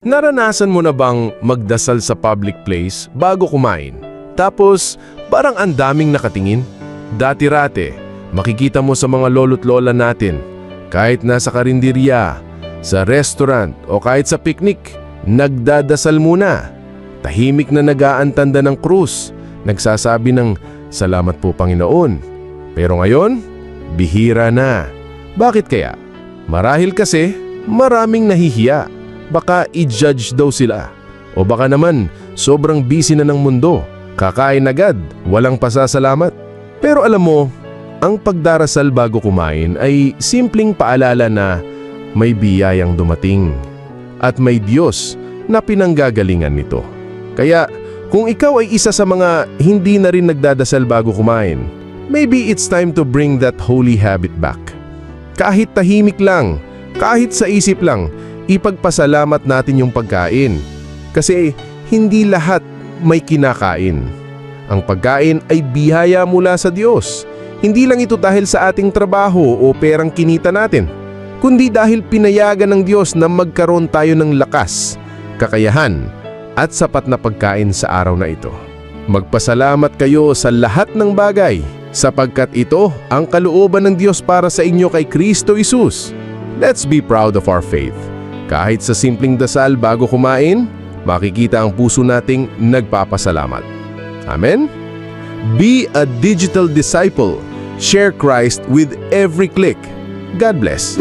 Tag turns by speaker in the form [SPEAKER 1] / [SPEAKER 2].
[SPEAKER 1] Naranasan mo na bang magdasal sa public place bago kumain? Tapos, parang ang daming nakatingin? Dati-rate, makikita mo sa mga lolo't lola natin, kahit nasa karinderya, sa restaurant o kahit sa picnic, nagdadasal muna. Tahimik na nagaantanda ng krus, nagsasabi ng salamat po Panginoon. Pero ngayon, bihira na. Bakit kaya? Marahil kasi maraming nahihiya. Baka i-judge daw sila. O baka naman, sobrang busy na ng mundo. Kakain agad, walang pasasalamat. Pero alam mo, ang pagdarasal bago kumain ay simpleng paalala na may biyayang dumating. At may Diyos na pinanggagalingan nito. Kaya kung ikaw ay isa sa mga hindi na rin nagdadasal bago kumain, maybe it's time to bring that holy habit back. Kahit tahimik lang, kahit sa isip lang, ipagpasalamat natin yung pagkain. Kasi hindi lahat may kinakain. Ang pagkain ay bihaya mula sa Diyos. Hindi lang ito dahil sa ating trabaho o perang kinita natin, kundi dahil pinayagan ng Diyos na magkaroon tayo ng lakas, kakayahan, at sapat na pagkain sa araw na ito. Magpasalamat kayo sa lahat ng bagay sapagkat ito ang kalooban ng Diyos para sa inyo kay Kristo Isus. Let's be proud of our faith. Kahit sa simpleng dasal bago kumain, makikita ang puso nating nagpapasalamat. Amen? Be a digital disciple. Share Christ with every click. God bless.